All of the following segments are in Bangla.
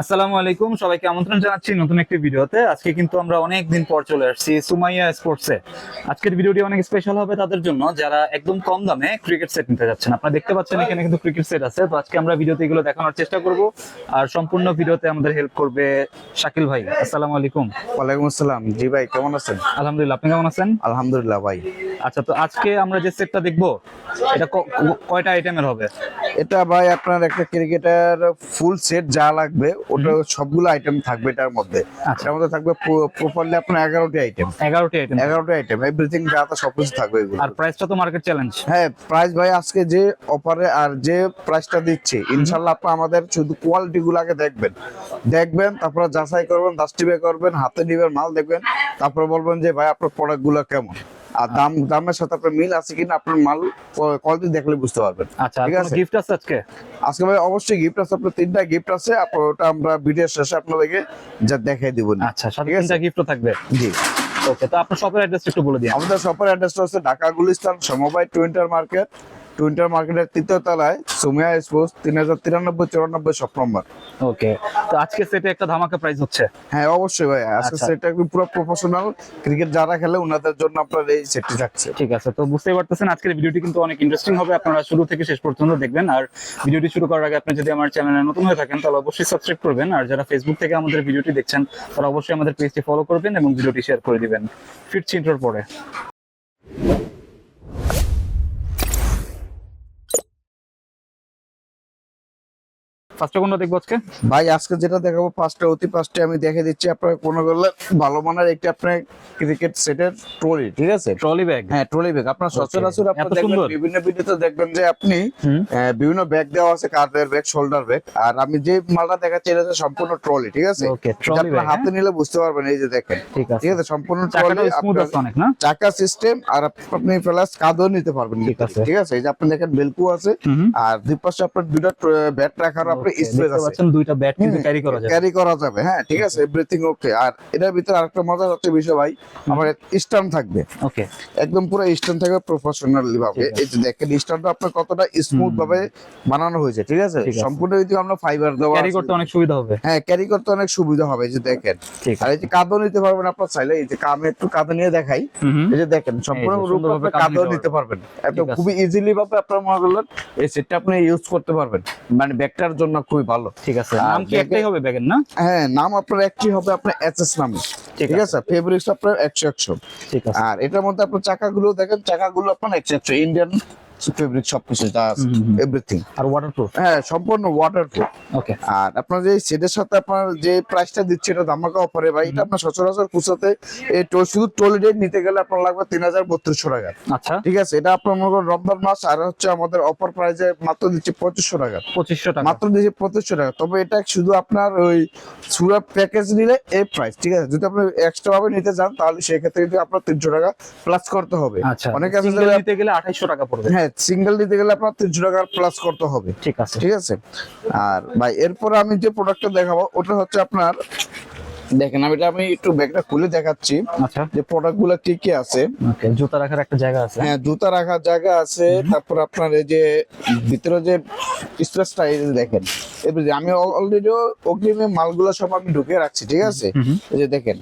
আসসালামু আলাইকুম। সবাইকে আমন্ত্রণ জানাচ্ছি নতুন একটি ভিডিওতে। আজকে কিন্তু আমরা অনেক দিন পর চলে আসছি সুমাইয়া স্পোর্টসে আজকের ভিডিওটি অনেক স্পেশাল হবে তাদের জন্য। যারা একদম কম দামে ক্রিকেট সেট নিতে যাচ্ছেন। আপনারা দেখতে পাচ্ছেন এখানে কিন্তু ক্রিকেট সেট আছে। তো আজকে আমরা ভিডিওতে এগুলো দেখানোর চেষ্টা করব। আর সম্পূর্ণ ভিডিওতে আমাদের হেল্প করবে শাকিল ভাই। আসসালামু আলাইকুম। ওয়ালাইকুম আসসালাম। জি ভাই কেমন আছেন? আলহামদুলিল্লাহ। আপনি কেমন আছেন? আলহামদুলিল্লাহ ভাই। আচ্ছা তো আজকে আমরা যে সেটটা দেখব এটা কয়টা আইটেমের হবে? এটা ভাই আপনার একটা ক্রিকেটার ফুল সেট যা লাগবে ওটা সবগুলো আইটেম থাকবে এটার মধ্যে। আচ্ছা। এটার মধ্যে থাকবে প্রপারলি আপনার এগারোটি আইটেম এগারোটি আইটেম এগারোটি আইটেম এভরিথিং যা তা সবকিছু থাকবে এগুলো আর প্রাইসটা তো মার্কেট চ্যালেঞ্জ হ্যাঁ প্রাইস ভাই আজকে যে অফারে আর যে প্রাইসটা দিচ্ছে ইনশাল্লাহ আপনি আমাদের শুধু কোয়ালিটি গুলো আগে দেখবেন। দেখবেন তারপর যাচাই করবেন দাস্টিবে করবেন হাতে নিবেন মাল দেখবেন তারপর বলবেন যে ভাই আপনার প্রোডাক্টগুলো কেমন? আর দাম দামের সাথে আপনার মিল আছে কিনা আপনার মাল কোয়ালিটি দেখলে বুঝতে পারবেন। আচ্ছা ঠিক আছে। গিফট আছে আজকে? আজকে ভাই অবশ্যই গিফট আছে আপনার তিনটা গিফট আছে আপনার ওটা আমরা ভিডিও শেষে আপনাদেরকে যা দেখাই দিব। আচ্ছা সাথে ঠিক আছে। তিনটা গিফটও থাকবে? জি। ওকে তো আপনার শপের অ্যাড্রেস একটু বলে দিন। আমাদের শপের অ্যাড্রেসটা হচ্ছে ঢাকা গুলিস্তান সমবায় টুইন্টার মার্কেট টুইন্টার মার্কেটের তৃতীয় তলায় সুমিয়া স্পোর্টস তিন হাজার তিরানব্বই চুরানব্বই শপ নম্বর ওকে তো আজকে সেটে একটা ধামাকা প্রাইস হচ্ছে? হ্যাঁ অবশ্যই ভাই। আজকে আচ্ছা। সেটটা একদম পুরো প্রফেশনাল ক্রিকেট যারা খেলে ওনাদের জন্য আপনার এই সেটটি থাকছে। ঠিক আছে তো বুঝতেই পারতেছেন আজকের ভিডিওটি কিন্তু অনেক ইন্টারেস্টিং হবে। আপনারা শুরু থেকে শেষ পর্যন্ত দেখবেন। আর ভিডিওটি শুরু করার আগে আপনি যদি আমার চ্যানেলে নতুন হয়ে থাকেন তাহলে অবশ্যই সাবস্ক্রাইব করবেন। আর যারা ফেসবুক থেকে আমাদের ভিডিওটি দেখছেন তারা অবশ্যই আমাদের পেজটি ফলো করবেন এবং ভিডিওটি শেয়ার করে দিবেন। ফিরছি ইন্টার পরে। কোনটা দেখব আজকে? ভাই আজকে যেটা দেখাবো পাঁচটা অতি পাঁচটা আমি দেখে দিচ্ছি আপনার কোনো করলে ভালো মানের একটি আপনার ক্রিকেট সেটের ট্রলি ঠিক আছে? ট্রলি ব্যাগ হ্যাঁ ট্রলি ব্যাগ আপনার সচরাচর আপনার দেখবেন বিভিন্ন ভিডিওতে দেখবেন যে আপনি বিভিন্ন ব্যাগ দেওয়া আছে কার্ডের ব্যাগ শোল্ডার ব্যাগ আর আমি যে মালটা দেখাচ্ছি এটা হচ্ছে সম্পূর্ণ ট্রলি ঠিক আছে? Okay, এটা trolley হাতে নিলে বুঝতে পারবেন এই যে দেখেন। ঠিক আছে। ঠিক আছে সম্পূর্ণ ট্রলি স্মুথ আছে অনেক না? চাকা সিস্টেম আর আপনি প্লাস কাঁধও নিতে পারবেন ঠিক আছে। ঠিক আছে? এই যে আপনি দেখেন বেলকু আছে। আর দুই পাশে আপনার দুইটা ব্যাট রাখার আপনার Okay, স্পেস আছে। পাচ্ছেন দুইটা ব্যাট কিন্তু ক্যারি করা যায় ক্যারি করা যাবে। হ্যাঁ ঠিক আছে এভরিথিং ওকে আর এটার ভিতরে আরেকটা মজার হচ্ছে বিষয় ভাই আমার স্টার্ন থাকবে। ওকে একদম পুরো স্টার্ন থাকবে প্রফেশনালি ভাবে। এই যে দেখেন স্টার্নটা আপনার কতটা স্মুথ ভাবে বানানো হয়েছে ঠিক আছে? সম্পূর্ণ যদি আমরা ফাইবার দেওয়া ক্যারি করতে অনেক সুবিধা হবে। হ্যাঁ ক্যারি করতে অনেক সুবিধা হবে এই যে দেখেন। আর এই যে কাঁধও নিতে পারবেন আপনার চাইলে এই যে কামে একটু কাঁধে নিয়ে দেখাই। হুম হুম। এই যে দেখেন সম্পূর্ণ রূপ আপনি কাঁধে নিতে নিতে পারবেন। একদম খুবই ইজিলি ভাবে আপনার মনে করলেন এই সেটটা আপনি ইউজ করতে পারবেন। মানে ব্যাগটার জন্য খুবই ভালো ঠিক আছে? আর নাম কি একটাই হবে ব্যাগের না? হ্যাঁ নাম আপনার একটাই হবে আপনার এসএস নামে ঠিক ঠিক আছে। ফেব্রিক্স আপনার একশো একশো। ঠিক আছে। আর এটার মধ্যে আপনার চাকাগুলো দেখেন চাকাগুলো আপনার একশো একশো ইন্ডিয়ান ফেব্রিক সবকিছু যা। এভরিথিং আর ওয়াটারপ্রুফ হ্যাঁ সম্পূর্ণ ওয়াটারপ্রুফ ওকে আর আপনার যে সেটের সাথে আপনার যে প্রাইসটা দিচ্ছে এটা ধামাকা অফারে ভাই এটা আপনার সচরাচর কুচাতে এই টো- শুধু টোলেডেট নিতে গেলে আপনার লাগবে তিন হাজার বত্রিশশো টাকা। আচ্ছা। ঠিক আছে এটা আপনার মনে করেন রমজান মাস আর হচ্ছে আমাদের অফার প্রাইসে মাত্র দিচ্ছে পঁচিশশো টাকা। পঁচিশশো টাকা। মাত্র দিচ্ছে পঁচিশশো টাকা। তবে এটা শুধু আপনার ওই সুরা প্যাকেজ নিলে এই প্রাইস ঠিক আছে? যদি আপনি এক্সট্রা ভাবে নিতে চান তাহলে সেক্ষেত্রে কিন্তু আপনার তিনশো টাকা প্লাস করতে হবে। আচ্ছা। অনেকে আছে নিতে গেলে আঠাইশশো টাকা পড়বে। হ্যাঁ সিঙ্গেল নিতে গেলে আপনার তিনশো টাকা প্লাস করতে হবে। ঠিক আছে। ঠিক আছে? আর ভাই এরপরে আমি যে প্রোডাক্টটা দেখাবো ওটা হচ্ছে আপনার দেখেন আমি এটা আমি একটু ব্যাগটা খুলে দেখাচ্ছি আচ্ছা। যে প্রোডাক্টগুলো কি কি আছে। ওকে জুতা রাখার একটা জায়গা আছে। হ্যাঁ জুতা রাখার জায়গা আছে। তারপর আপনার এই যে ভিতরে যে স্পেসটা এই দেখেন। এবার আমি অলরেডি অগ্রিমে মালগুলো সব আমি ঢুকিয়ে রাখছি ঠিক আছে। এই যে দেখেন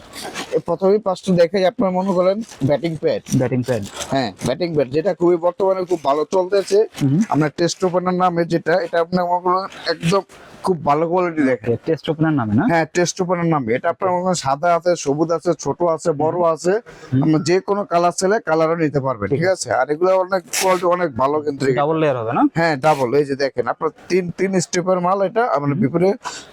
এই প্রথমেই পাঁচটা দেখে আপনার মনে করেন ব্যাটিং প্যাড ব্যাটিং প্যাড হ্যাঁ ব্যাটিং প্যাড যেটা খুবই বর্তমানে খুব ভালো চলতেছে। আপনার টেস্ট ওপেনার নামে যেটা এটা আপনার মনে করেন একদম খুব ভালো কোয়ালিটি দেখেন। টেস্ট ওপেনার নামে না? হ্যাঁ টেস্ট ওপেনার নামে। এটা আপনার সাদা আছে সবুজ আছে ছোট আছে বড় আছে। যে কোনো কালার কালারও নিতে পারবেন ঠিক আছে? আর এগুলো অনেক কোয়ালিটি অনেক ভালো কিন্তু ডাবল লেয়ার হবে না? হ্যাঁ ডাবল এই যে দেখেন আপনার তিন তিন স্টেপের মাল এটা মানে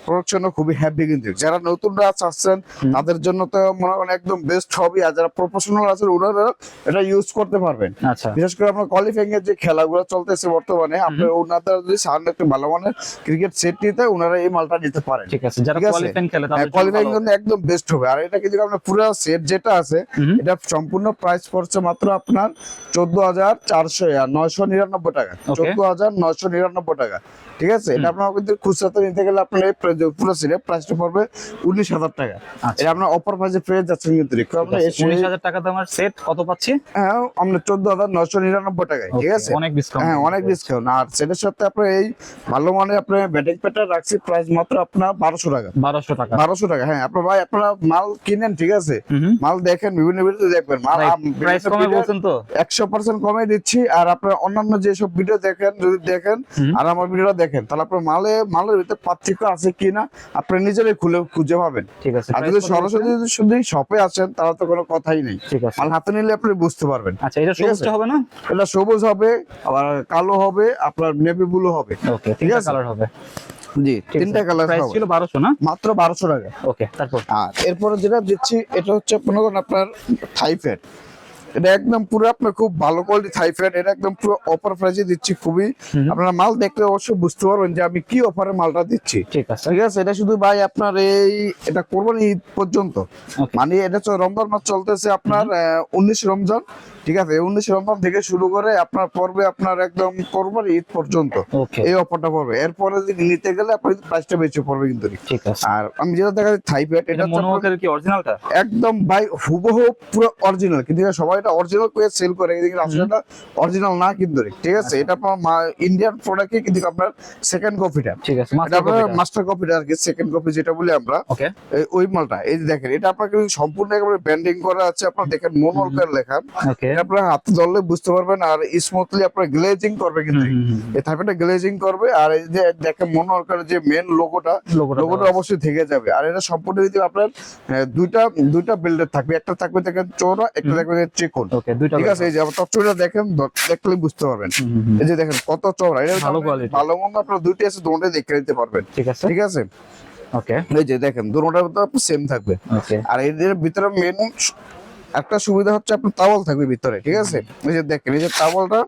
প্রোডাকশনও খুবই হ্যাপি কিন্তু। যারা নতুনরা চাচ্ছেন তাদের জন্য তো মনে করেন একদম বেস্ট হবে আর যারা প্রফেশনাল আছেন ওনারা এটা ইউজ করতে পারবেন। আচ্ছা। বিশেষ করে আপনার কোয়ালিফাইং এর যে খেলাগুলো চলতেছে বর্তমানে আপনার ওনাদের যদি সামনে একটা ভালো মানের ক্রিকেট সেট নিতে ওনারা এই মালটা নিতে পারেন। ঠিক আছে যারা কোয়ালিফাইং খেলে কোয়ালিফাইং জন্য একদম বেস্ট হবে। আর এটা কিন্তু আপনার পুরো সেট যেটা আছে এটা সম্পূর্ণ প্রাইস পড়ছে মাত্র আপনার চোদ্দ হাজার চারশো নয়শো নিরানব্বই টাকা. চোদ্দ হাজার নয়শো নিরানব্বই টাকা। ঠিক আছে? এটা আপনার কিন্তু খুচরাতে নিতে গেলে আপনার এই পুরো সিরে প্রাইসটা পড়বে উনিশ হাজার টাকা। আচ্ছা। এটা আপনার অফার প্রাইসে পেয়ে যাচ্ছেন কিন্তু। আপনার উনিশ হাজার টাকা দামের সেট কত পাচ্ছি? হ্যাঁ আমরা চোদ্দ হাজার নশো নিরানব্বই টাকায়। ঠিক আছে? অনেক ডিসকাউন্ট হ্যাঁ অনেক ডিসকাউন্ট আর সেটার সাথে আপনার এই ভালো মানে আপনার ব্যাটিং প্যাটার রাখছি প্রাইস মাত্র আপনার বারোশো টাকা। বারোশো টাকা। বারোশো টাকা হ্যাঁ আপনার ভাই আপনারা মাল কিনেন ঠিক আছে? মাল দেখেন বিভিন্ন ভিডিও দেখবেন। মাল প্রাইস কমে বলছেন তো? একশো পার্সেন্ট কমে দিচ্ছি আর আপনার অন্যান্য যেসব ভিডিও দেখেন যদি দেখেন আর আমার ভিডিওটা দেখেন তাহলে আপনার মালে মালের ভিতরে পার্থক্য আছে কিনা আপনি নিজেরাই খুলে খুঁজে পাবেন। ঠিক আছে আর যদি সরাসরি যদি শুধু শপে আসেন তাহলে তো কোনো কথাই নেই। ঠিক আছে। মাল হাতে নিলে আপনি বুঝতে পারবেন। আচ্ছা এটা। সবুজটা হবে না? এটা সবুজ হবে আবার কালো হবে আপনার নেভি ব্লু হবে। ওকে ঠিক। আছে? কালার হবে। জি তিনটা কালার প্রাইস ছিল বারোশো না? মাত্র বারোশো টাকা। ওকে তারপর? আর এরপরে যেটা দিচ্ছি এটা হচ্ছে আপনার থাইফেড এটা একদম পুরো আপনার খুব ভালো কোয়ালিটি থাইফেড এটা একদম পুরো অফার প্রাইসে দিচ্ছি খুবই। আপনারা মাল দেখলে অবশ্যই বুঝতে পারবেন যে আমি কি অফারে মালটা দিচ্ছি। ঠিক আছে। ঠিক আছে এটা শুধু ভাই আপনার এই এটা করবেন ঈদ পর্যন্ত। মানে এটা তো রমজান মাস চলতেছে আপনার উনিশ রমজান। ঠিক আছে উনিশ রমজান থেকে শুরু করে আপনার পর্বে আপনার একদম করবেন ঈদ পর্যন্ত। এই অফারটা পড়বে। এরপরে যদি নিতে গেলে আপনার প্রাইসটা বেশি পড়বে কিন্তু ঠিক আছে। আর আমি যেটা দেখা যাচ্ছে থাইপেড এটা এটা কি অরিজিনালটা একদম ভাই হুবহু পুরো অরিজিনাল কিন্তু সবাই এটা অরিজিনাল করে সেল করে আসলে এটা অরিজিনাল না কিন্তু ঠিক আছে? এটা আপনার ইন্ডিয়ান প্রোডাক্টে কিন্তু আপনার সেকেন্ড কপিটা ঠিক আছে মাস্টার কপিটা আর কি সেকেন্ড কপি যেটা বলি আমরা। ওই মালটা এই যে দেখেন এটা আপনার কিন্তু সম্পূর্ণ একেবারে ব্যান্ডিং করা আছে আপনার দেখেন মনোল করে লেখা। আপনার হাতে ধরলে বুঝতে পারবেন আর স্মুথলি আপনার গ্লেজিং করবে কিন্তু এই গ্লেজিং করবে আর এই যে দেখেন মনোল করে যে মেন লোগোটা লোগোটা অবশ্যই থেকে যাবে। আর এটা সম্পূর্ণ যদি আপনার দুইটা দুইটা বিল্ডার থাকবে একটা থাকবে দেখেন চৌড়া একটা থাকবে চিকন দুইটা ঠিক আছে এই যে টপচুটা দেখেন দেখলে বুঝতে পারবেন। এই যে দেখেন কত চওড়া। এটা ভালো মন্দ আপনার দুইটা আছে দুটোই দেখে নিতে পারবেন। ঠিক আছে। ঠিক আছে? ওকে এই যে দেখেন দুটোটার ভিতরে সেম থাকবে। আর এদের ভিতরে মেন একটা সুবিধা হচ্ছে আপনার তাওয়াল থাকবে ভিতরে ঠিক আছে? এই যে দেখেন এই যে তাওয়ালটা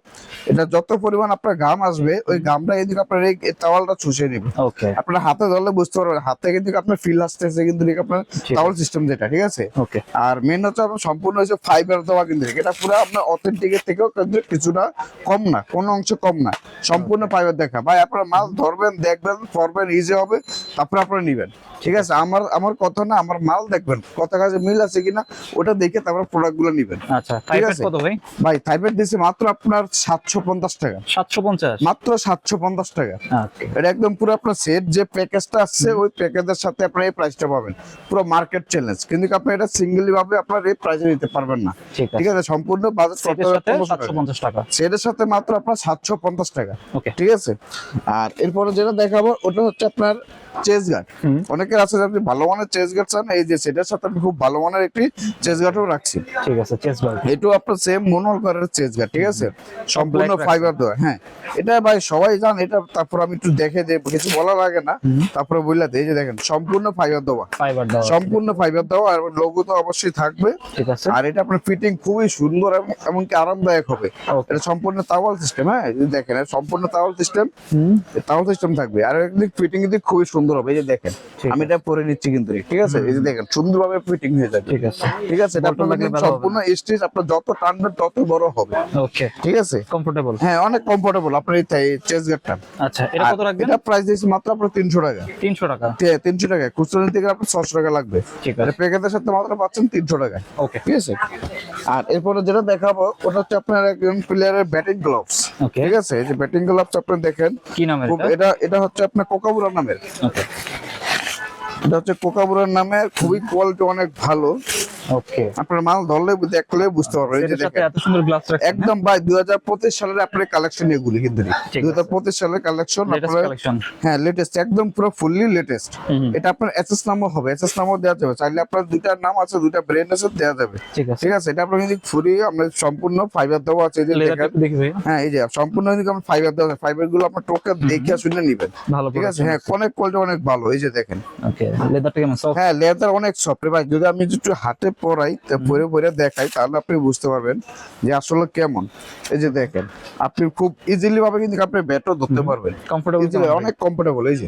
এটা যত পরিমাণ আপনার গাম আসবে ওই গামটা এদিকে আপনার এই তাওয়ালটা চুষে নেবে। ওকে আপনার হাতে ধরলে বুঝতে পারবেন হাতে কিন্তু আপনার ফিল আসতেছে কিন্তু ঠিক আপনার ঠিক টাওয়াল সিস্টেম যেটা ঠিক আছে? ওকে আর মেন হচ্ছে আপনার সম্পূর্ণ হচ্ছে ফাইবার দেওয়া কিন্তু এটা পুরো আপনার অথেন্টিকের থেকেও কিন্তু কিছুটা কম না কোনো অংশ কম না। সম্পূর্ণ ফাইবার দেখা। ভাই আপনার মাল ধরবেন দেখবেন পরবেন ইজি হবে তারপরে আপনারা নিবেন। ঠিক আছে? আমার আমার কথা না আমার মাল দেখবেন কত কাজে মিল আছে কিনা ওটা দেখে তারপরে প্রোডাক্টগুলো নিবেন। আচ্ছা আছে। কত ভাই? ভাই মাত্র আপনার সাতশো পঞ্চাশ টাকা। সাতশো পঞ্চাশ? মাত্র সাতশো পঞ্চাশ টাকা। ওকে এটা একদম পুরো আপনার সেট যে প্যাকেজটা আসছে ওই প্যাকেজের সাথে আপনার এই প্রাইসটা পাবেন। পুরো মার্কেট চ্যালেঞ্জ কিন্তু আপনি এটা সিঙ্গেলি ভাবে আপনার এই প্রাইসে নিতে পারবেন না। ঠিক আছে। সম্পূর্ণ বাজেট সেটের সাথে সাতশো পঞ্চাশ টাকা। সেটের সাথে মাত্র আপনার সাতশো পঞ্চাশ টাকা। ওকে ঠিক আছে? আর এরপরে যেটা দেখাবো ওটা হচ্ছে আপনার চেস গার্ড অনেকের আছে আপনি ভালো মানের চেস গার্ড চান এই যে সেটার সাথে আমি খুব ভালো মানের একটি চেস গার্ডও রাখছি। ঠিক আছে চেস বার এটাও আপনার সেম মনোল করার চেস গার্ড ঠিক আছে? সম্পূর্ণ ফাইবার দেওয়া হ্যাঁ। এটা ভাই সবাই জান এটা তারপর আমি একটু দেখে যে কিছু বলা লাগে না। তারপরে বললাতে এই যে দেখেন সম্পূর্ণ ফাইবার দেওয়া। ফাইবার দেওয়া সম্পূর্ণ ফাইবার দেওয়া আর লোগো তো অবশ্যই থাকবে। ঠিক আছে। আর এটা আপনার ফিটিং খুবই সুন্দর এবং এমনকি আরামদায়ক হবে। এটা সম্পূর্ণ তাওয়াল সিস্টেম হ্যাঁ? দেখেন সম্পূর্ণ তাওয়াল সিস্টেম হুম। তাওয়াল সিস্টেম থাকবে। আর একদিক ফিটিং কিন্তু খুবই সুন্দর হবে এই যে দেখেন। আমি এটা পরে নিচ্ছি কিন্তু। ঠিক আছে? এই যে দেখেন সুন্দরভাবে ফিটিং হয়ে যাবে। ঠিক আছে। ঠিক আছে? এটা আপনার লাগলে কিন্তু ভালো হবে। সম্পূর্ণ স্টিচ আপনার যত টানবেন তত বড় হবে। ওকে ঠিক আছে? কমফোর্টেবল হ্যাঁ অনেক কমফোর্টেবল আপনার এই চেস গার্ডটা আচ্ছা এটা কত রাখবেন? এটা প্রাইস দিয়েছি মাত্র আপনার তিনশো টাকা। তিনশো টাকা। তে- তিনশো টাকা। খুচরো নিতে গেলে আপনার ছশো টাকা লাগবে। ঠিক আর আছে। প্যাকেটের সাথে মাত্র পাচ্ছেন তিনশো টাকা। ওকে ঠিক আছে? আর এরপরে যেটা দেখাবো ওটা হচ্ছে আপনার একজন প্লেয়ারের ব্যাটিং গ্লাভস ঠিক আছে? এই যে ব্যাটিং গ্লাভস আপনি দেখেন কি নামের এটা? এটা এটা হচ্ছে আপনার কোকাবুরা নামের। ওকে এটা হচ্ছে কোকাবুরার নামে খুবই কোয়ালিটি অনেক ভালো। ওকে। আপনার মাল ধরলে দেখলে বুঝতে পারবেন এই যে দেখেন। এত সুন্দর গ্লাস রাখছেন একদম ভাই দুই হাজার পঁচিশ সালের আপনার কালেকশন এগুলি কিন্তু ঠিক দুই হাজার পঁচিশ সালের কালেকশন আপনার হ্যাঁ লেটেস্ট একদম পুরো ফুললি লেটেস্ট এটা আপনার এসএস নামও হবে এসএস নামও দেওয়া যাবে। চাইলে আপনার দুইটা নাম আছে দুইটা ব্র্যান্ড আছে দেওয়া যাবে। ঠিক আছে। এটা আপনার কিন্তু ফ্রি আমরা সম্পূর্ণ ফাইবার দেওয়া আছে এই যে দেখেন। হ্যাঁ এই যে সম্পূর্ণ কিন্তু আমরা ফাইবার দেওয়া আছে। ফাইবারগুলো আপনার টোকা দেখে শুনে নিবেন। ভালো ঠিক আছে হ্যাঁ অনেক কোয়ালিটি অনেক ভালো এই যে দেখেন। ওকে লেদারটা কেমন? সফট হ্যাঁ লেদার অনেক সফট ভাই। যদি আমি একটু হাতে পরাই পরে পরে দেখাই তাহলে আপনি বুঝতে পারবেন যে আসলে কেমন। এই যে দেখেন আপনি খুব ইজিলি ভাবে কিন্তু আপনি ব্যাটও ধরতে পারবেন। কমফোর্টেবল অনেক কমফোর্টেবল এই যে।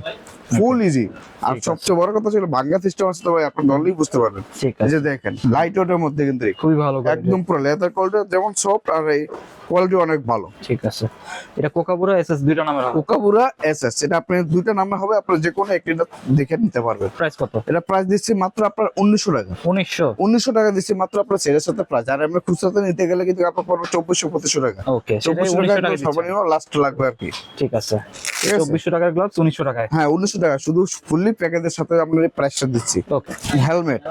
ফুল ইজি আর সবচেয়ে বড় কথা ছিল বাঙ্গা সিস্টেম আছে তো ভাই আপনি ধরলেই বুঝতে পারবেন। এই যে দেখেন লাইট ওয়েটের মধ্যে কিন্তু খুবই ভালো একদম পুরো লেদার কোয়ালিটি যেমন সফট আর এই কোয়ালিটি অনেক ভালো। ঠিক আছে। এটা কোকাপুরা এসএস দুইটা নামে হবে। কোকাবুরা এস এস এটা আপনি দুইটা নামে হবে আপনি যে কোনো একটি দেখে নিতে পারবেন। প্রাইস কত? এটা প্রাইস দিচ্ছি মাত্র আপনার উনিশশো টাকা। উনিশশো? উনিশশো টাকা দিচ্ছি মাত্র আপনার সেরের সাথে প্রায় আর আমরা খুচরাতে নিতে গেলে কিন্তু আপনার পড়বে চব্বিশশো পঁচিশশো টাকা। ওকে চব্বিশশো টাকা টাকা সর্বনিম্ন লাস্ট লাগবে আর কি। ঠিক আছে? চব্বিশশো টাকার গ্লাভস উনিশশো টাকায়। হ্যাঁ উনিশশো টাকা। শুধু ফুললি প্যাকেজের সাথে আমরা এই প্রাইসটা দিচ্ছি। হেলমেট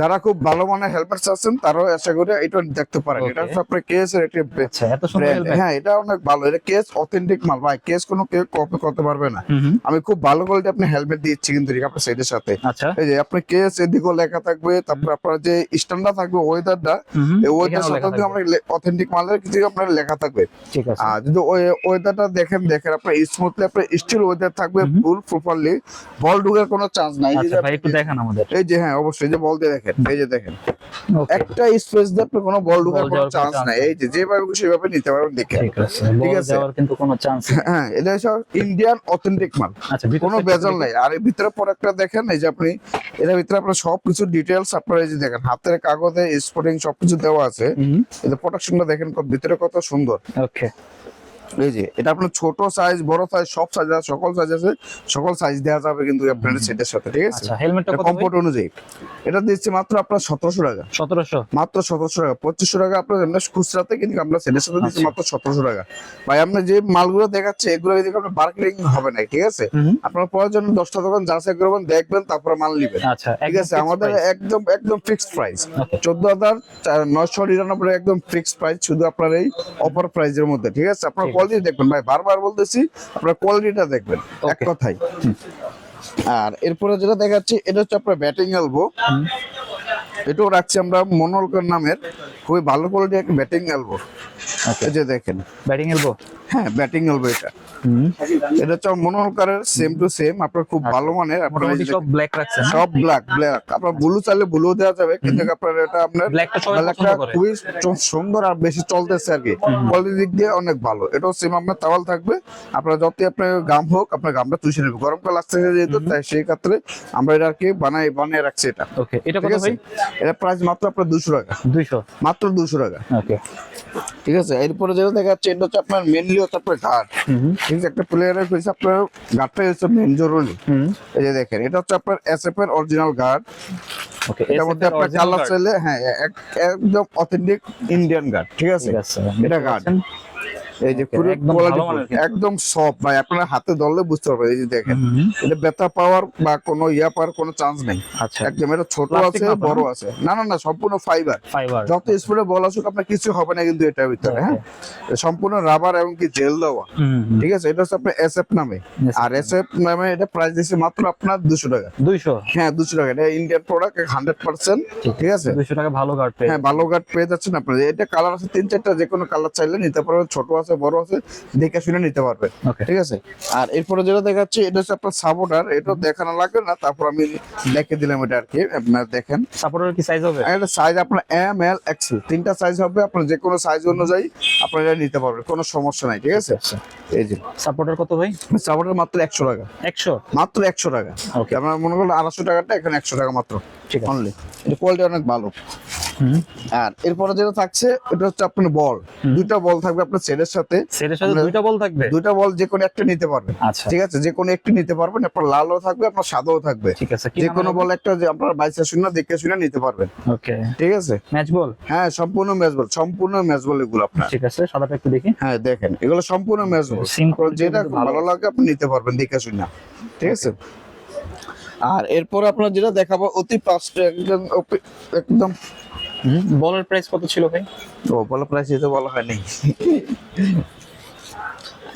যারা খুব ভালো মানের হেলমেট চাচ্ছেন তারাও আশা করি এটা দেখতে পারেন। এটা হচ্ছে আপনার কেস এর একটি আচ্ছা হ্যাঁ এটা অনেক ভালো। এটা কেস অথেন্টিক মাল। ভাই কেস কোনো কেউ কপি করতে পারবে না। হুম হুম। আমি খুব ভালো কোয়ালিটি আপনি হেলমেট দিচ্ছি কিন্তু আপনার সাইডের সাথে। আচ্ছা। এই যে আপনার কেস এদিকেও লেখা থাকবে তারপর আপনার যে স্ট্যান্ডার্ড থাকবে ওয়েদারটা এই ওয়েদার সাথে আমরা অথেন্টিক মালের কিছু আপনার লেখা থাকবে। ঠিক আছে। আর যদি ওয়েদারটা দেখেন দেখেন আপনার স্মুথলি আপনার স্টিল ওয়েদার থাকবে ফুল প্রপারলি বল ঢুকার কোনো চান্স নাই। আচ্ছা ভাই একটু দেখান আমাদের। এই যে হ্যাঁ অবশ্যই যে বল দিয়ে দেখেন এই যে দেখেন। একটা স্পেস দিয়ে আপনার কোনো বল ঢুকার কোনো চান্স নাই। এই যে যেভাবে সেভাবে নিতে পারবেন দেখে ঠিক আছে ঠিক আছে। যাওয়ার কিন্তু কোনো চান্স হ্যাঁ এটা হচ্ছে ইন্ডিয়ান অথেন্টিক মাল। আচ্ছা কোনো বেজাল নাই। আর এর ভিতরে প্রোডাক্টটা দেখেন এই যে আপনি এর ভিতরে আপনার সবকিছু ডিটেলস আপনার এই যে দেখেন হাতের কাগজে স্পোর্টিং সবকিছু দেওয়া আছে। এই প্রোডাকশনটা দেখেন কত- ভিতরে কত সুন্দর। ওকে এই যে এটা আপনার ছোট সাইজ বড় সাইজ সব সাইজ আছে সকল সাইজ আছে সকল সাইজ দেওয়া যাবে কিন্তু আপনার সেটের সাথে ঠিক আছে? আচ্ছা হেলমেটটা কত কমফোর্ট অনুযায়ী। এটা দিচ্ছি মাত্র আপনার সতেরোশো টাকা। সতেরোশো? মাত্র সতেরোশো টাকা। পঁচিশশো টাকা আপনার এমনি খুচরাতে কিন্তু আমরা সেটের সাথে দিচ্ছি আচ্ছা। মাত্র সতেরোশো টাকা। ভাই আপনার যে মালগুলো দেখাচ্ছে এগুলো কিন্তু আপনার মার্কেটিং হবে না ঠিক আছে? আপনার প্রয়োজন দশটা দোকান যাচাই করবেন দেখবেন তারপরে মাল নিবেন। আচ্ছা ঠিক আছে? আমাদের একদম একদম ফিক্সড প্রাইস. চোদ্দ হাজার নয়শো নিরানব্বই একদম ফিক্সড প্রাইস শুধু আপনার এই অফার প্রাইজের মধ্যে ঠিক আছে? আপনার কোয়ালিটি দেখবেন। ভাই বারবার বলতেছি আপনার কোয়ালিটিটা দেখবেন এক কথাই আর এরপরে যেটা দেখাচ্ছি এটা হচ্ছে আপনার ব্যাটিং এলবো এটাও রাখছি আমরা মনোলকার নামের। খুবই ভালো কোয়ালিটি একটা ব্যাটিং এলবো ওকে এই যে দেখেন। ব্যাটিং এলবো হ্যাঁ ব্যাটিং এলবো এটা। এটা হচ্ছে মনোলকারের সেম টু সেম আপনার খুব ভালো মানের। আপনার সব ব্ল্যাক রাখছেন সব ব্ল্যাক ব্ল্যাক আপনার ব্লু চাইলে ব্লু দেওয়া যাবে কিন্তু আপনার এটা আপনার করে। খুবই সুন্দর আর বেশি চলতেছে আর কি। কোয়ালিটি দিক দিয়ে অনেক ভালো। এটাও সেম আপনার তাওয়াল থাকবে। আপনার যতই আপনার গাম হোক আপনার গামটা তুষে নেবে গরমকাল আসতে যেহেতু তাই সেই ক্ষেত্রে আমরা এটা আর কি বানাই বানিয়ে রাখছি এটা। ওকে এটা কত ভাই? এটা প্রাইস মাত্র আপনার দুশো টাকা। দুইশো। মাত্র দুশো টাকা। ওকে। ঠিক আছে এরপরে যেটা দেখা যাচ্ছে এটা হচ্ছে আপনার মেনলি হচ্ছে আপনার গার্ড ঠিক আছে একটা প্লেয়ারের হচ্ছে আপনার গার্ডটাই হচ্ছে মেন জরুরি। এই যে দেখেন এটা হচ্ছে আপনার এসএফ এর অরিজিনাল গার্ড ওকে এটার মধ্যে আপনার কালার চাইলে হ্যাঁ এক- একদম অথেন্টিক ইন্ডিয়ান গার্ড ঠিক আছে? ঠিক আছে। এটা গার্ড এই যে একদম সফট ভাই। আপনার হাতে ধরলে বুঝতে পারবেন এই যে দেখেন। এটা ব্যথা পাওয়ার বা কোনো ইয়া পাওয়ার কোনো চান্স নেই। আচ্ছা। একদম এটা ছোট আছে বড় আছে। না না না সম্পূর্ণ ফাইবার যত স্পিডে বল আসুক আপনার কিছু হবে না কিন্তু এটার ভিতরে হ্যাঁ? সম্পূর্ণ রাবার এবং কি জেল দেওয়া। ঠিক আছে? এটা হচ্ছে আপনার এসএফ নামে। আর এসএফ নামে এটা প্রাইস দিচ্ছে মাত্র আপনার দুশো টাকা। দুইশো? হ্যাঁ দুশো টাকা। এটা ইন্ডিয়ান প্রোডাক্ট হান্ড্রেড পার্সেন্ট ঠিক। আছে? দুইশো টাকা ভালো গার্ড হ্যাঁ ভালো গার্ড পেয়ে যাচ্ছেন আপনার। এটা কালার আছে তিন চারটা যে কোনো কালার চাইলে নিতে পারবেন। ছোট আছে বড় আছে দেখে শুনে নিতে পারবেন ঠিক আছে? আর এরপরে যেটা দেখাচ্ছি এটা হচ্ছে আপনার সাপোর্টার এটা দেখানো লাগবে না তারপর আমি দেখে দিলাম এটা আর কি আপনার দেখেন। সাপোর্টার কি সাইজ হবে? এটা সাইজ আপনার এম এল এক্সেল তিনটা সাইজ হবে আপনার যে কোনো সাইজ অনুযায়ী আপনারা এটা নিতে পারবেন কোনো সমস্যা নাই ঠিক আছে? আচ্ছা এই যে। সাপোর্টার কত ভাই? সাপোর্টার মাত্র একশো টাকা। একশো? মাত্র একশো টাকা। ওকে আপনার মনে করলেন আড়াইশো টাকাটা এখানে একশো টাকা মাত্র। ঠিক আছে। অনলি এটা কোয়ালিটি অনেক ভালো। আর এরপরে যেটা থাকছে এটা হচ্ছে আপনার বল। দুইটা বল থাকবে আপনার সেটের সাথে। সেটের সাথে দুইটা বল থাকবে? দুইটা বল যে কোনো একটা নিতে পারবেন। আচ্ছা। ঠিক আছে? যে কোনো একটি নিতে পারবেন আপনার লালও থাকবে আপনার সাদাও থাকবে। ঠিক আছে যে কোনো বল একটা যে আপনার বাইসে শুনে দেখে শুনে নিতে পারবেন। ওকে। ঠিক আছে? Match ball? হ্যাঁ সম্পূর্ণ ম্যাচ বল সম্পূর্ণ ম্যাচ বল এগুলো আপনার। ঠিক আছে সাদাটা একটু দেখি। হ্যাঁ দেখেন এগুলো সম্পূর্ণ ম্যাচ বল। যেটা ভালো ভালো লাগে আপনি নিতে পারবেন দেখে শুনে। ঠিক আছে? আর এরপর আপনার যেটা দেখাবো অতি পাঁচটা একদম একদম বলের প্রাইস কত ছিল ভাই? ও বলার প্রাইস যেতে বলা হয়নি।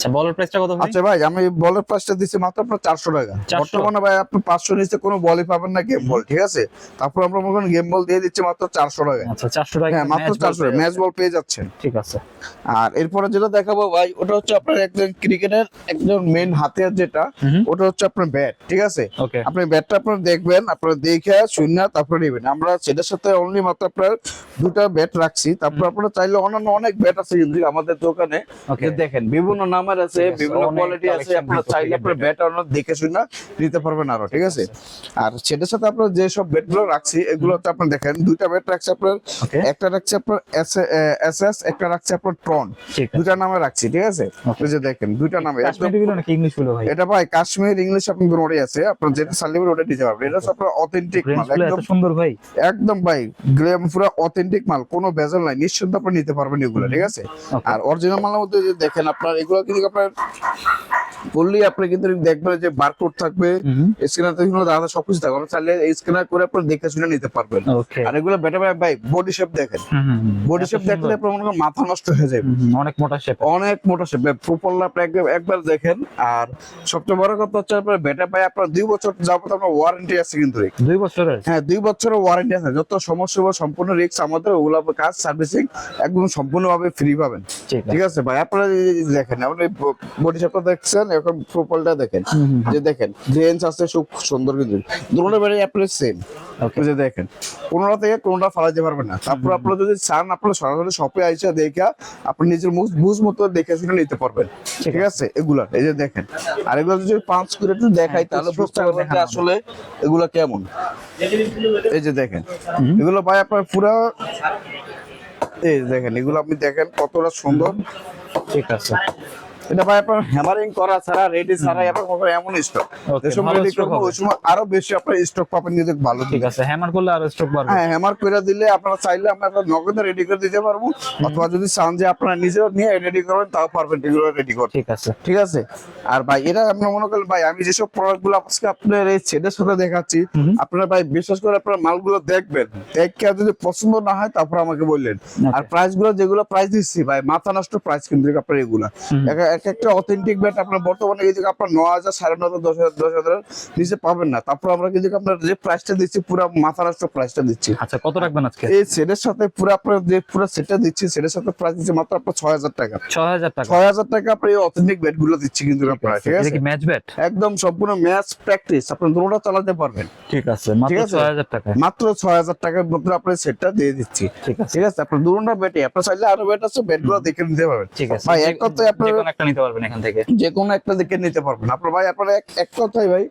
আচ্ছা বলের প্রাইসটা কত আচ্ছা ভাই আমি বলের প্রাইসটা দিচ্ছি মাত্র আপনার চারশো টাকা। বর্তমানে ভাই আপনি পাঁচশো নিচে কোনো বলই পাবেন না গেম বল ঠিক আছে? তারপর আমরা মনে গেম বল দিয়ে দিচ্ছি মাত্র চারশো টাকা। আচ্ছা চারশো টাকা হ্যাঁ মাত্র ম্যাচ বল পেয়ে যাচ্ছেন। ঠিক আছে। আর এরপরে যেটা দেখাবো ভাই ওটা হচ্ছে আপনার একজন ক্রিকেটের একজন মেন হাতিয়ার যেটা ওটা হচ্ছে আপনার ব্যাট ঠিক আছে? আপনি ব্যাটটা আপনার দেখবেন আপনার দেখে শূন্য তারপরে নেবেন। আমরা সেটার সাথে অনলি মাত্র আপনার দুটা ব্যাট রাখছি। তারপর আপনারা চাইলে অন্যান্য অনেক ব্যাট আছে কিন্তু আমাদের দোকানে। দেখেন বিভিন্ন নামের ঠিক আছে, বিভিন্ন কোয়ালিটি আছে আপনারা চাইলে cricket আপনার ব্যাট অন্য দেখে শুনে নিতে পারবেন আরও ঠিক আছে? আর সেটার সাথে আপনার যে সব ব্যাটগুলো রাখছি এগুলো হচ্ছে আপনার দেখেন দুইটা ব্যাট রাখছি আপনার একটা রাখছি আপনার এস এস একটা রাখছি আপনার ট্রন দুইটা নামে রাখছি ঠিক আছে. ওই যে দেখেন দুইটা নামে ইংলিশগুলো ভাই? এটা ভাই কাশ্মীর ইংলিশ আপনি দুটোই আছে আপনার যেটা ওটা দিতে পারবেন। এটা আপনার অথেন্টিক মাল একদম সুন্দর ভাই। একদম ভাই গ্লেম পুরো অথেন্টিক মাল কোনো ভেজাল নাই নিশ্চিন্ত আপনি নিতে পারবেন এগুলো ঠিক আছে? আর অরিজিনাল মালের মধ্যে দেখেন আপনার এগুলো কিন্তু আপনার বললেই আপনি কিন্তু দেখবেন যে বারকোড থাকবে। স্ক্যানার দাদা সবকিছু থাকবে। আপনি চাইলে স্ক্যানার করে আপনি দেখে শুনে নিতে পারবেন। আর এগুলো বেটার ভাই বডি শেপ দেখেন। বডি শেপ দেখলে আপনার মনে করেন মাথা নষ্ট হয়ে যাবে অনেক মোটা শেপ অনেক মোটা শেপ আপনি একবার- দেখেন। আর সবচেয়ে বড় কথা হচ্ছে আপনার বেটা ভাই আপনার দুই বছর যাবত আপনার ওয়ারেন্টি আছে কিন্তু দুই বছরের? হ্যাঁ দুই বছরের ওয়ারেন্টি আছে। যত সমস্যা বা সম্পূর্ণ রিস্ক আমাদের ওগুলো কাজ সার্ভিসিং একদম সম্পূর্ণভাবে ফ্রি পাবেন। ঠিক আছে। ভাই আপনারা দেখেন আপনি বডি শেপটা দেখছেন এখন প্রোপালটা দেখেন। যে দেখেন জেন্স আছে খুব সুন্দর কিন্তু। দুটো বেড়ে আপনার সেম ওকে যে দেখেন কোনোটা থেকে কোনোটা ফালাইতে পারবেন না। তারপর আপনারা যদি চান আপনারা সরাসরি শপে আইসা দেখে আপনি নিজের মুখ বুঝ মতো দেখে শুনে নিতে পারবেন। ঠিক আছে। এগুলা এই যে দেখেন। আর এগুলো যদি পাঁচ করে একটু দেখাই হ্যাঁ, তাহলে বুঝতে পারবেন আসলে এগুলা কেমন। এই যে দেখেন এগুলো ভাই আপনার পুরা এই দেখেন এগুলো আপনি দেখেন কতটা সুন্দর। ঠিক আছে। এটা ভাই আপনার হ্যামারিং করা ছাড়া রেডি ছাড়া আপনার এমন স্টক ওই সময় আরও বেশি আপনার স্টক পাবেন ভালো ঠিক আছে হ্যামার করলে আরও বাড়বে। হ্যাঁ হ্যামার করে দিলে আপনারা চাইলে আমরা একটা নগদে রেডি করে দিতে পারব অথবা যদি চান যে আপনারা নিয়ে রেডি করবেন তাও পারবেন এগুলো রেডি করতে। ঠিক আছে। ঠিক আছে? আর ভাই এটা আপনার মনে করেন ভাই আমি যেসব প্রোডাক্টগুলো আজকে আপনার এই ছেলের সাথে দেখাচ্ছি আপনারা ভাই বিশেষ করে আপনার মালগুলো দেখবেন দেখে যদি পছন্দ না হয় তারপর আমাকে বললেন। আর প্রাইসগুলো যেগুলো প্রাইস দিচ্ছি ভাই মাথা নষ্ট প্রাইস কিন্তু আপনার এগুলা। এক এক একটা অথেন্টিক ব্যাট আপনার বর্তমানে এই যে আপনার ন হাজার সাড়ে ন হাজার দশ হাজার দশ হাজার নিচে পাবেন না। তারপর আমরা কিন্তু আপনার যে প্রাইসটা দিচ্ছি পুরো মাথা প্রাইসটা দিচ্ছি। আচ্ছা কত রাখবেন আজকে? এই সেটের সাথে পুরো আপনার যে পুরো সেটটা দিচ্ছি সেটের সাথে প্রাইস দিচ্ছি মাত্র আপনার ছয় হাজার টাকা। ছয় হাজার টাকা। ছয় হাজার টাকা আপনি অথেন্টিক ব্যাটগুলো দিচ্ছি কিন্তু আপনারা ঠিক আছে? ম্যাচ ব্যাট একদম সম্পূর্ণ ম্যাচ প্র্যাকটিস আপনি দুটোটা চালাতে পারবেন। ঠিক আছে মাত্র ছয় হাজার টাকা। মাত্র ছয় হাজার টাকার মধ্যে আপনার সেটটা দিয়ে দিচ্ছি। ঠিক আছে। ঠিক আছে? আপনার দুটোটা ব্যাটে আপনার চাইলে আরও ব্যাট আছে ব্যাটগুলো দেখে নিতে পারবেন। ঠিক আছে। ভাই এক কথায় আপনার নিতে পারবেন এখান থেকে। যে কোনো একটা দেখে নিতে পারবেন। আপনার ভাই আপনারা এক কথাই ভাই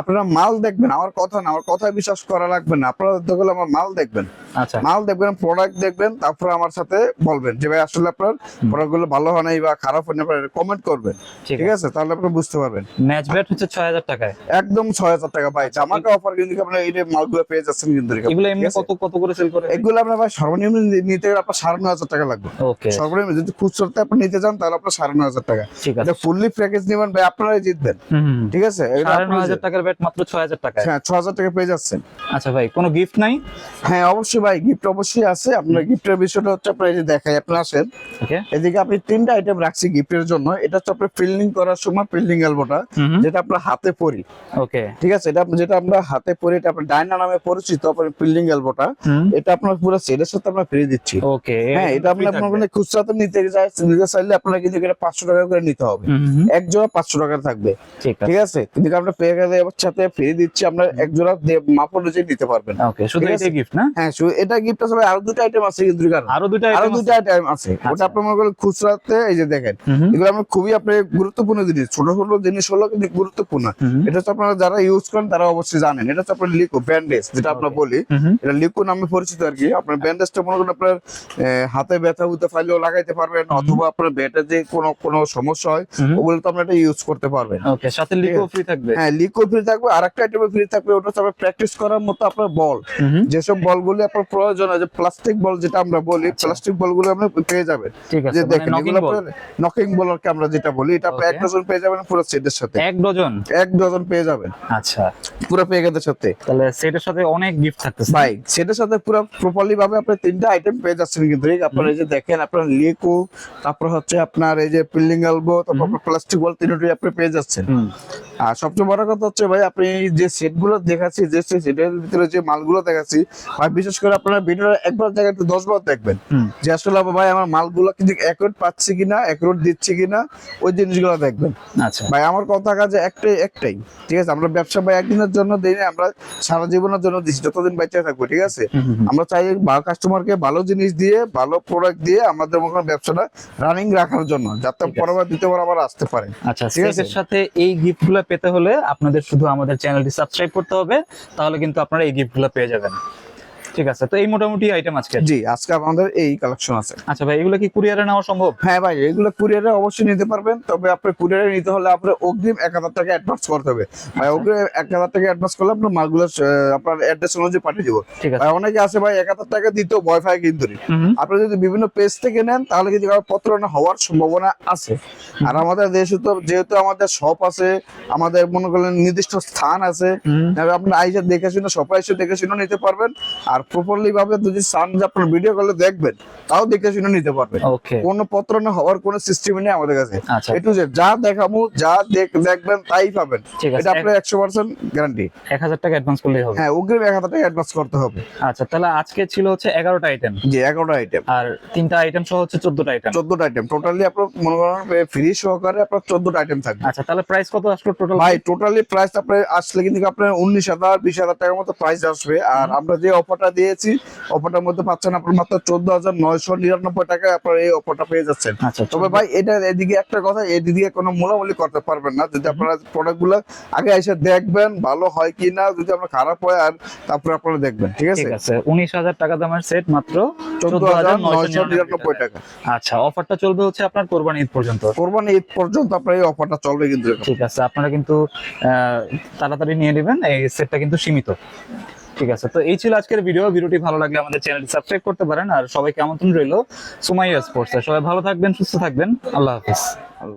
আপনারা মাল দেখবেন আমার কথা না আমার কথায় বিশ্বাস করা লাগবে না। আপনারা দেখতে গেলে আমার মাল দেখবেন। আচ্ছা। মাল দেখবেন প্রোডাক্ট দেখবেন তারপর আমার সাথে বলবেন যে ভাই আসলে আপনার প্রোডাক্টগুলো ভালো হয় নাই বা খারাপ হয় না কমেন্ট করবেন। ঠিক আছে। তাহলে আপনি বুঝতে পারবেন। ম্যাচ ব্যাট হচ্ছে ছয় হাজার টাকায়। একদম ছয় হাজার টাকা ভাই। জামাকা অফার কিন্তু আপনার এই যে মালগুলো পেয়ে যাচ্ছেন কিন্তু এগুলো এমনি কত কত করে সেল করে? এগুলো আপনার ভাই সর্বনিম্ন নিতে গেলে আপনার সাড়ে নয় হাজার টাকা লাগবে। ওকে সর্বনিম্ন যদি খুচরাতে আপনি নিতে চান তাহলে আপনার সাড়ে নয় হাজার টাকা। ঠিক আছে। ফুললি প্যাকেজ নেবেন ভাই আপনারাই জিতবেন। হুম, হুম, হুম। ঠিক আছে? এটা সাড়ে আপনারা নয় হাজার টাকার ব্যাট মাত্র ছয় হাজার টাকায়। হ্যাঁ ছ হাজার টাকা পেয়ে যাচ্ছেন। আচ্ছা ভাই কোনো গিফট নাই? হ্যাঁ অবশ্যই ভাই গিফট অবশ্যই আছে। আপনার গিফটের বিষয়টা হচ্ছে আপনার এই যে দেখাই আপনি আসেন। এদিকে আপনি তিনটা আইটেম রাখছি গিফটের জন্য। এটা হচ্ছে আপনার ফিল্ডিং করার সময় ফিল্ডিং এলবোটা যেটা আপনার হাতে পরি। ওকে ঠিক আছে? এটা যেটা আমরা হাতে পরি এটা আপনার ডায়না নামে পরিচিত আপনার ফিল্ডিং এলবোটা এটা আপনার পুরো সাথে আমরা ফ্রি দিচ্ছি। ওকে হ্যাঁ এটা আপনি আপনার মানে খুচরাতে নিতে নিতে চাইলে আপনার কিন্তু এটা পাঁচশো টাকা করে নিতে হবে। এক জোড়া পাঁচশো টাকা থাকবে। ঠিক আছে। কিন্তু আমরা পেয়ে গেলে এবার সাথে ফ্রি দিচ্ছি আমরা এক জোড়া মাপ অনুযায়ী নিতে পারবেন। শুধু? এটাই গিফট না? হ্যাঁ শুধু এটা গিফট আছে আরও দুটো আইটেম আছে কিন্তু আরও দুইটা আরও দুটো আইটেম আছে। ওটা আচ্ছা। আপনার মনে করেন খুচরাতে এই যে দেখেন এগুলো আমরা খুবই আপনার গুরুত্বপূর্ণ জিনিস। ছোট ছোট জিনিস হলো কিন্তু গুরুত্বপূর্ণ। এটা হচ্ছে আপনারা যারা ইউজ করেন তারা অবশ্যই জানেন। এটা তো আপনার লিকো ব্যান্ডেজ যেটা আমরা বলি। এটা লিকো নামে পরিচিত আর কি। আপনার ব্যান্ডেজটা মনে করেন আপনার হাতে ব্যথা উঠতে পারলেও লাগাইতে পারবেন অথবা আপনার ব্যাটে যে কোনো কোনো সমস্যা হয়। ওগুলো তো আপনি এটা ইউজ করতে পারবেন। ওকে সাথে লিকো ফ্রি থাকবে? হ্যাঁ লিকো ফ্রি থাকবে আর একটা আইটেমে ফ্রি থাকবে ওটা হচ্ছে প্র্যাকটিস করার মতো আপনার বল যেসব বলগুলি আপনার আপনার প্রয়োজন যে প্লাস্টিক বল যেটা আমরা বলি প্লাস্টিক বলগুলো আপনি পেয়ে যাবেন। ঠিক আছে মানে দেখেন এগুলো? নকিং আমরা যেটা বলি এটা আপনি এক ডজন পেয়ে যাবেন পুরো সেটের সাথে। এক ডজন এক ডজন পেয়ে যাবেন। আচ্ছা। পুরো প্যাকেটের সাথে। তাহলে সেটের সাথে অনেক গিফট থাকতেছে। ভাই সেটার সাথে পুরো প্রপারলি ভাবে আপনি তিনটা আইটেম পেয়ে যাচ্ছেন কিন্তু। আপনার এই যে দেখেন আপনার লিকো তারপর হচ্ছে আপনার এই যে এলবো তারপর প্লাস্টিক বল আপনি পেয়ে যাচ্ছেন। আর সবচেয়ে বড় কথা হচ্ছে ভাই আপনি যে সেটগুলো দেখাচ্ছি যে সেটের ভিতরে যে মালগুলো দেখাচ্ছি ভাই বিশেষ করে আপনারা ভিডিও একবার দশ বার দেখবেন। যে আসলে ভাই আমার মালগুলো কিন্তু পাচ্ছি কিনা দিচ্ছি কিনা ওই জিনিসগুলো দেখবেন। আচ্ছা। ভাই আমার কথা কাজে একটাই একটাই ঠিক আছে? আমরা ব্যবসা ভাই একদিনের জন্য দিই না, আমরা সারা জীবনের জন্য দিচ্ছি যতদিন বেঁচে থাকব ঠিক আছে। আমরা চাই কাস্টমারকে ভালো জিনিস দিয়ে ভালো প্রোডাক্ট দিয়ে আমাদের ব্যবসাটা রানিং রাখার জন্য যাতে ঠিক আছে। দ্বিতীয়বার আবার আসতে পারে আচ্ছা আছে? সাথে এই গিফটগুলো পেতে হলে আপনাদের শুধু আমাদের চ্যানেলটি সাবস্ক্রাইব করতে হবে তাহলে কিন্তু আপনারা এই গিফটগুলো পেয়ে যাবেন ঠিক আছে তো এই মোটামুটি আইটেম আজকে জি আজকে আমাদের এই কালেকশন আছে। আচ্ছা ভাই এগুলো কি কুরিয়ারে নেওয়া সম্ভব? হ্যাঁ ভাই এগুলো কুরিয়ারে অবশ্যই নিতে পারবেন তবে আপনি কুরিয়ারে নিতে হলে আপনার অগ্রিম এক হাজার টাকা অ্যাডভান্স করতে হবে। ভাই অগ্রিম এক হাজার টাকা অ্যাডভান্স করলে আপনার মালগুলো আপনার অ্যাড্রেস অনুযায়ী পাঠিয়ে দিব। ঠিক আছে। ভাই অনেকে আছে ভাই এক হাজার টাকা দিতেও ভয় পায় কিন্তু। আপনি যদি বিভিন্ন পেজ থেকে নেন তাহলে কিন্তু না হওয়ার সম্ভাবনা আছে। আর আমাদের দেশে তো যেহেতু আমাদের শপ আছে আমাদের মনে করলেন নির্দিষ্ট স্থান আছে। আপনি আইসা দেখে শুনে সবাই এসে দেখে শুনে নিতে পারবেন। আর প্রপারলি ভাবে যদি যে আপনার ভিডিও দেখবেন তাও দেখে শুনে নিতে পারবেন। কোনো পত্র না হওয়ার কোনো সিস্টেম নেই আমাদের কাছে। আচ্ছা। একটু যে যা দেখাবো যা দেখবেন তাই পাবেন। এটা আপনার একশো পার্সেন্ট গ্যারান্টি এক হাজার টাকা অ্যাডভান্স করলেই হবে। হ্যাঁ অগ্রিম এক হাজার টাকা অ্যাডভান্স করতে হবে। আচ্ছা তাহলে আজকে ছিল হচ্ছে এগারোটা আইটেম যে এগারোটা আইটেম আর তিনটা আইটেম সহ হচ্ছে চোদ্দটা আইটেম চোদ্দটা আইটেম টোটালি আপনার মনে করেন ফ্রি সহকারে আপনার চোদ্দটা আইটেম থাকবে। আচ্ছা তাহলে প্রাইস কত আসলো টোটাল ভাই টোটালি প্রাইস আপনার আসলে কিন্তু আপনার উনিশ হাজার বিশ হাজার টাকার মতো প্রাইস আসবে। আর আমরা যে অফারটা দিয়েছি। অফারটার মধ্যে পাচ্ছেন আপনার মাত্র চোদ্দ হাজার নয়শো নিরানব্বই টাকায় আপনার এই অফারটা পেয়ে যাচ্ছেন। আচ্ছা তবে ভাই এটা এদিকে একটা কথা এদিকে কোনো মূলামূলি করতে পারবেন না। যদি আপনারা প্রোডাক্টগুলো আগে এসে দেখবেন ভালো হয় কি না যদি আপনার খারাপ হয় আর তারপরে আপনারা দেখবেন ঠিক আছে? উনিশ হাজার টাকা দামের সেট মাত্র চোদ্দ হাজার নয়শো নিরানব্বই টাকা। আচ্ছা অফারটা চলবে হচ্ছে আপনার কোরবানি ঈদ পর্যন্ত? কোরবানি ঈদ পর্যন্ত আপনার এই অফারটা চলবে কিন্তু ঠিক আছে আপনারা কিন্তু তাড়াতাড়ি নিয়ে নেবেন এই সেটটা কিন্তু সীমিত। ঠিক আছে, তো এই ছিল আজকের ভিডিও ভিডিওটি ভালো লাগলে আমাদের চ্যানেলটি সাবস্ক্রাইব করতে পারেন। আর সবাইকে আমন্ত্রণ রইল সুমাইয়া স্পোর্টস সবাই ভালো থাকবেন, সুস্থ থাকবেন। আল্লাহ হাফিজ। আল্লাহ